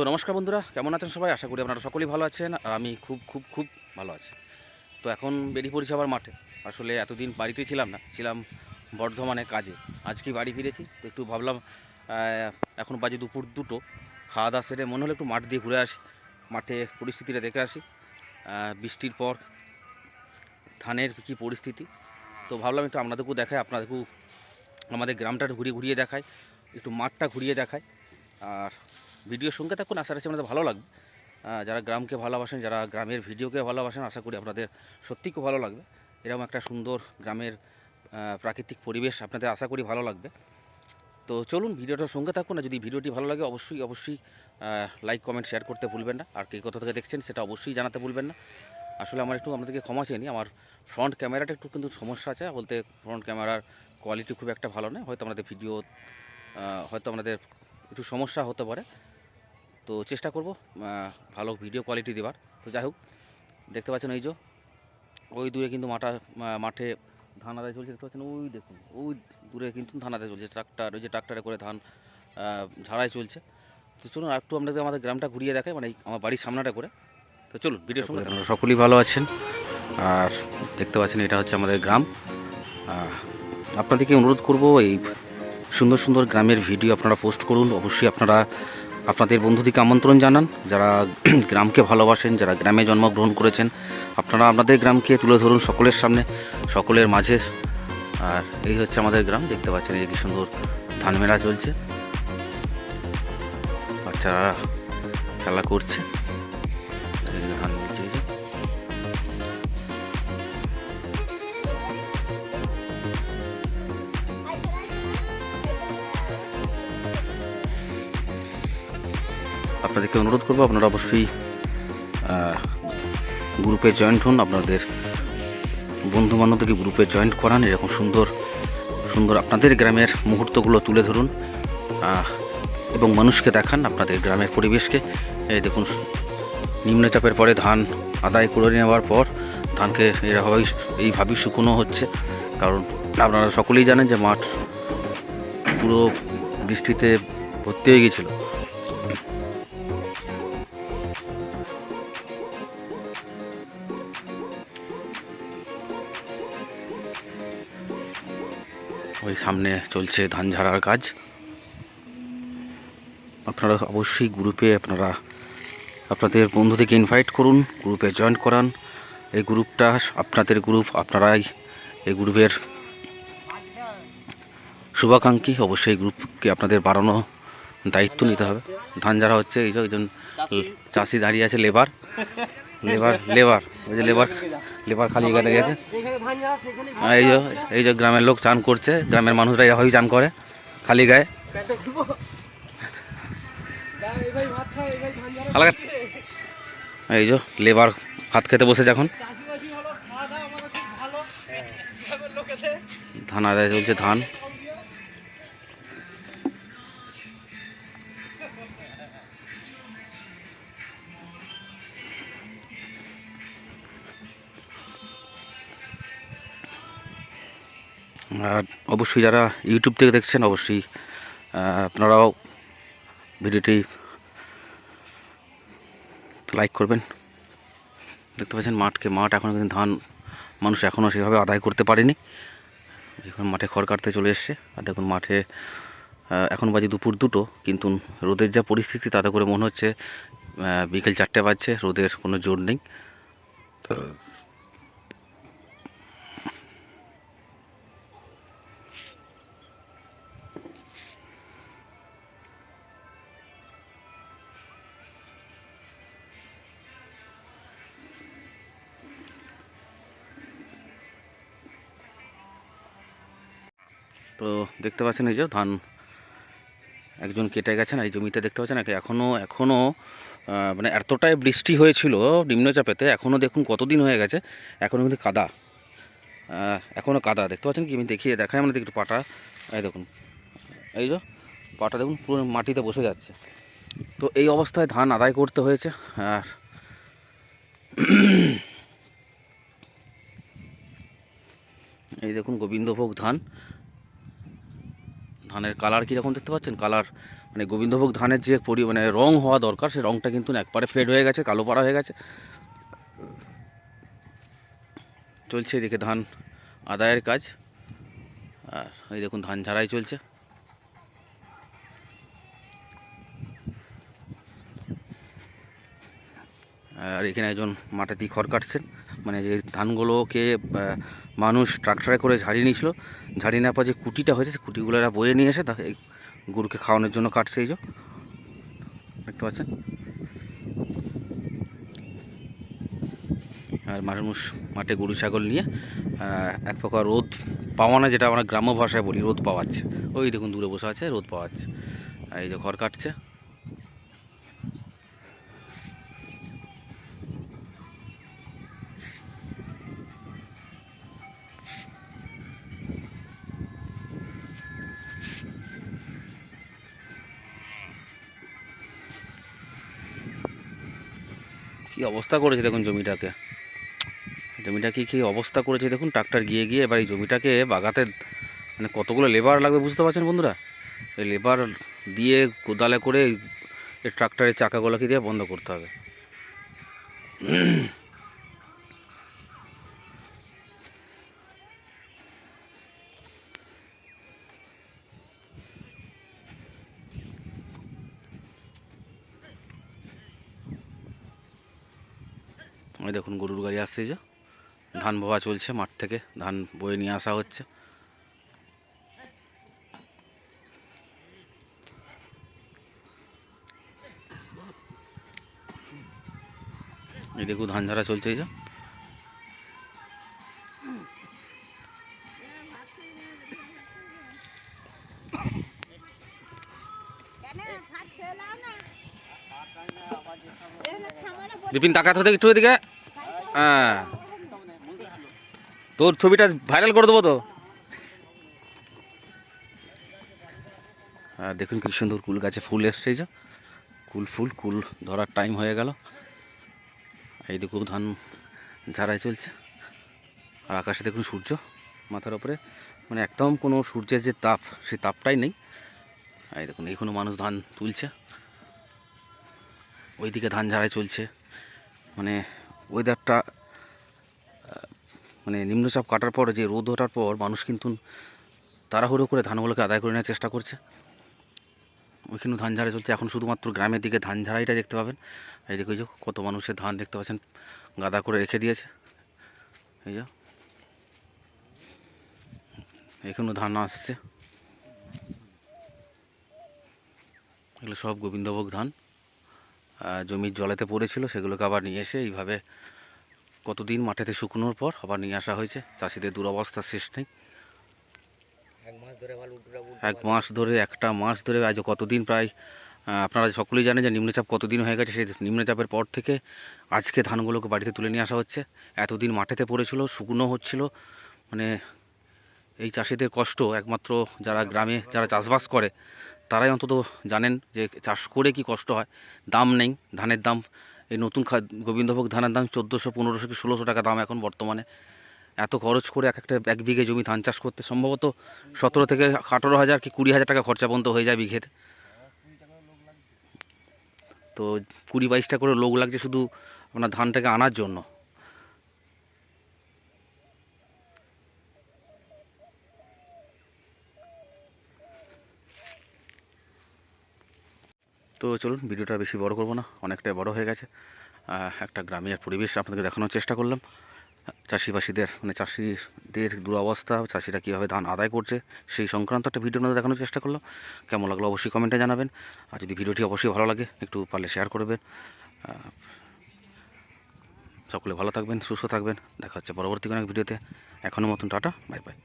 তো নমস্কার বন্ধুরা, কেমন আছেন সবাই? আশা করি আপনারা সকলেই ভালো আছেন। আর আমি খুব খুব খুব ভালো আছি। তো এখন বেরিয়ে পড়েছি আবার মাঠে। আসলে এতদিন বাড়িতে ছিলাম না, ছিলাম বর্ধমানে কাজে। আজকে বাড়ি ফিরেছি, তো একটু ভাবলাম এখন বাজে দুপুর দুটো। খাওয়া দাওয়া সেরে মনে হলো একটু মাঠ দিয়ে ঘুরে আসি, মাঠে পরিস্থিতিটা দেখে আসি। বৃষ্টির পর ধানের কী পরিস্থিতি। তো ভাবলাম একটু আপনাদেরকেও দেখাই, আপনাদেরকেও আমাদের গ্রামটা ঘুরিয়ে ঘুরিয়ে দেখায় একটু মাঠটা ঘুরিয়ে দেখায় আর ভিডিওর সঙ্গে থাকুন, আশা রাখছি আপনাদের ভালো লাগবে। যারা গ্রামকে ভালোবাসেন, যারা গ্রামের ভিডিওকে ভালোবাসেন, আশা করি আপনাদের সত্যিই খুব ভালো লাগবে। এরকম একটা সুন্দর গ্রামের প্রাকৃতিক পরিবেশ আপনাদের আশা করি ভালো লাগবে। তো চলুন ভিডিওটার সঙ্গে থাকুন, আর যদি ভিডিওটি ভালো লাগে, অবশ্যই অবশ্যই লাইক কমেন্ট শেয়ার করতে ভুলবেন না। আর কে কোথা থেকে দেখছেন সেটা অবশ্যই জানাতে ভুলবেন না। আসলে আমার একটু আপনাদেরকে ক্ষমা চেয়ে আমার ফ্রন্ট ক্যামেরাটা একটু কিন্তু সমস্যা আছে। বলতে ফ্রন্ট ক্যামেরার কোয়ালিটি খুব একটা ভালো নয়। হয়তো আমাদের ভিডিও হয়তো আপনাদের একটু সমস্যা হতে পারে। তো চেষ্টা করব ভালো ভিডিও কোয়ালিটি দেওয়ার তো যাই হোক, দেখতে পাচ্ছেন এই যে, ওই দূরে কিন্তু মাঠা মাঠে ধান আদায় চলছে, দেখতে পাচ্ছেন? ওই দেখুন, ওই দূরে কিন্তু ধান আদায় চলছে, ট্রাক্টর, ওই যে ট্রাক্টরে করে ধান ঝাড়াই চলছে। তো চলুন আর একটু আপনাদের আমাদের গ্রামটা ঘুরিয়ে দেখায় মানে আমার বাড়ির সামনাটা করে। তো চলুন ভিডিও সঙ্গে সকলেই ভালো আছেন। আর দেখতে পাচ্ছেন, এটা হচ্ছে আমাদের গ্রাম। আপনাদেরকে অনুরোধ করব, এই সুন্দর সুন্দর গ্রামের ভিডিও আপনারা পোস্ট করুন। অবশ্যই আপনারা আপনাদের বন্ধুদিকে আমন্ত্রণ জানান, যারা গ্রামকে ভালোবাসেন, যারা গ্রামে জন্মগ্রহণ করেছেন, আপনারা আপনাদের গ্রামকে তুলে ধরুন সকলের সামনে, সকলের মাঝে। আর এই হচ্ছে আমাদের গ্রাম, দেখতে পাচ্ছেন এই কি সুন্দর ধান মেলা চলছে। বাচ্চারা খেলা করছে। আপনাদেরকে অনুরোধ করব, আপনারা অবশ্যই গ্রুপে জয়েন্ট হন। আপনাদের বন্ধু বান্ধবদেরকে গ্রুপে জয়েন্ট করান, এরকম সুন্দর সুন্দর আপনাদের গ্রামের মুহূর্তগুলো তুলে ধরুন এবং মানুষকে দেখান আপনাদের গ্রামের পরিবেশকে। এই দেখুন, নিম্নচাপের পরে ধান আদায় করে নেওয়ার পর ধানকে এরভাবেই এইভাবেই শুকনো হচ্ছে। কারণ আপনারা সকলেই জানেন যে মাঠ পুরো বৃষ্টিতে ভর্তি হয়ে গেছিল ওই সামনে চলছে ধান ঝাড়ার কাজ। আপনারা অবশ্যই গ্রুপে আপনারা আপনাদের বন্ধুদেরকে ইনভাইট করুন গ্রুপে জয়েন করান। এই গ্রুপটা আপনাদের গ্রুপ আপনারাই এই গ্রুপের শুভাকাঙ্ক্ষী। অবশ্যই গ্রুপকে আপনাদের বাড়ানো দায়িত্ব নিতে হবে। ধান ঝাড়া হচ্ছে এই যে একজন চাষি। দাঁড়িয়ে আছে লেবার লেবার লেবার ওই যে লেবার লেবার খালি এখানে গেছে। এই যে এই যে গ্রামের লোক চান করছে গ্রামের মানুষরা এভাবেই চান করে খালি গায়ে। এই যে লেবার ভাত খেতে বসেছে এখন। ধান আদায় চলছে ধান। আর অবশ্যই যারা ইউটিউব থেকে দেখছেন, অবশ্যই আপনারাও ভিডিওটি লাইক করবেন। দেখতে পাচ্ছেন মাঠকে মাঠ এখনও কিন্তু ধান মানুষ এখনও সেভাবে আদায় করতে পারেনি। এখন মাঠে খড় কাটতে চলে এসছে। আর দেখুন মাঠে এখন বাজে দুপুর দুটো, কিন্তু রোদের যা পরিস্থিতি, তাতে করে মনে হচ্ছে বিকেল চারটে বাজছে, রোদের কোনো জোর নেই। তো দেখতে পাচ্ছেন এই যে ধান একজন কেটে গেছেন এই জমিতে দেখতে পাচ্ছেন এখনও এখনও মানে এতটাই বৃষ্টি হয়েছিল নিম্নচাপেতে এখনও দেখুন কতদিন হয়ে গেছে এখনও কিন্তু কাদা। এখনও কাদা, দেখতে পাচ্ছেন কি? আমি দেখিয়ে দেখাই আমাদের একটু পাটা, এই দেখুন, এই যে পাটা দেখুন পুরো মাটিতে বসে যাচ্ছে। তো এই অবস্থায় ধান আদায় করতে হয়েছে, আর এই দেখুন গোবিন্দভোগ ধান। ধানের কালার কীরকম দেখতে পাচ্ছেন? কালার মানে গোবিন্দভোগ ধানের যে পরি মানে রং হওয়া দরকার সেই রংটা কিন্তু একবারে ফেড হয়ে গেছে, কালো পাড়া হয়ে গেছে। চলছে এদিকে ধান আদায়ের কাজ। আর এই দেখুন, ধান ঝাড়াই চলছে। আর এখানে একজন মাঠে দিয়ে খড় কাটছেন। মানে যে ধানগুলোকে মানুষ ট্রাক্টরে করে ঝাড়িয়ে নিয়েছিল। ঝাড়িয়ে নেওয়ার পর যে কুটিটা হয়েছে, সেই কুটিগুলো এরা বয়ে নিয়ে এসে তা গরুকে খাওয়ানোর জন্য কাটছে এই যে। দেখতে পাচ্ছেন? আর মানুষ মাঠে গরু, ছাগল নিয়ে এক প্রকার রোদ পাওয়ানো যেটা আমরা গ্রাম্য ভাষায় বলি, রোদ পাওয়াচ্ছে। ওই দেখুন, দূরে বসে আছে, রোদ পাওয়াচ্ছে। এই যে ঘর কাটছে। কি অবস্থা করেছে দেখুন জমিটাকে? জমিটা কি, কী অবস্থা করেছে দেখুন? ট্রাক্টর গিয়ে গিয়ে এবার এই জমিটাকে বাগাতে মানে কতগুলো লেবার লাগবে বুঝতে পারছেন বন্ধুরা? এই লেবার দিয়ে কোদালে করে এই ট্রাক্টরের চাকাগুলোকে দিয়ে বন্ধ করতে হবে। ওই দেখুন গরুর গাড়ি আসছে যে। ধান বোয়া চলছে মাঠ থেকে, ধান বয়ে নিয়ে আসা হচ্ছে। এই দেখুন ধান ঝাড়া চলছে এই যে। বিপিন টাকা থেকে একটু এদিকে। হ্যাঁ। তোর ছবিটা ভাইরাল করে দেবো তো। আর দেখুন কি সুন্দর কুল গাছে ফুল এসছে যে। কুল ফুল, কুল ধরার টাইম হয়ে গেল। এই দেখুন ধান ঝাড়াই চলছে। আর আকাশে দেখুন সূর্য মাথার ওপরে মানে একদম কোনো সূর্যের যে তাপ, সেই তাপটাই নেই। এই দেখুন এখনও মানুষ ধান তুলছে। ওইদিকে ধান ঝাড়াই চলছে। মানে ওয়েদারটা মানে নিম্নচাপ কাটার পর, যে রোদ ওঠার পর, মানুষ কিন্তু তাড়াহুড়ো করে ধানগুলোকে আদায় করে নেওয়ার চেষ্টা করছে। ওইখানেও ধান ঝাড়া চলছে। এখন শুধুমাত্র গ্রামের দিকে ধান ঝাড়াইটা দেখতে পাবেন। এই দেখো যে কত মানুষের ধান দেখতে পাচ্ছেন, গাদা করে রেখে দিয়েছে। এই যে এখানেও ধান আসছে। এগুলো সব গোবিন্দভোগ ধান। জমির জলেতে পড়েছিল সেগুলোকে আবার নিয়ে এসে এইভাবে কতদিন মাঠেতে শুকনোর পর আবার নিয়ে আসা হয়েছে। চাষিদের দুরবস্থা শেষ নেই। এক মাস ধরে ভালো উল্টোটা এক মাস ধরে একটা মাস ধরে আজ কতদিন প্রায় আপনারা সকলেই জানেন যে নিম্নচাপ কতদিন হয়ে গেছে সেই নিম্নচাপের পর থেকে আজকে ধানগুলোকে বাড়িতে তুলে নিয়ে আসা হচ্ছে। এতদিন মাঠেতে পড়েছিল শুকনো হচ্ছিল মানে এই চাষিদের কষ্ট একমাত্র যারা গ্রামে যারা চাষবাস করে তারাই অন্তত জানেন যে চাষ করে কি কষ্ট হয়। দাম নেই, ধানের দাম, এই নতুন খা গোবিন্দভোগ ধানের দাম চোদ্দোশো, পনেরোশো কি ষোলোশো টাকা দাম এখন বর্তমানে। এত খরচ করে এক একটা, এক বিঘে জমি ধান চাষ করতে সম্ভবত সতেরো থেকে আঠেরো হাজার কি কুড়ি হাজার টাকা খরচা পর্যন্ত হয়ে যায় বিঘেতে। তো কুড়ি বাইশটা করে লোক লাগছে শুধু আপনার ধানটাকে আনার জন্য। তো চলুন, ভিডিওটা বেশি বড় করব না, অনেকটাই বড় হয়ে গেছে। একটা গ্রামের পরিবেশ আপনাদেরকে দেখানোর চেষ্টা করলাম। চাষিবাসীদের মানে চাষিদের দুরবস্থা, চাষিরা কীভাবে ধান আদায় করছে, সেই সংক্রান্ত একটা ভিডিও আপনাদের দেখানোর চেষ্টা করলাম। কেমন লাগল অবশ্যই কমেন্টে জানাবেন। আর যদি ভিডিওটি অবশ্যই ভালো লাগে, একটু পারলে শেয়ার করবেন সকলে ভালো থাকবেন, সুস্থ থাকবেন। দেখা হচ্ছে পরবর্তী কোনো ভিডিওতে। এখনও মতন টাটা, বাই বাই।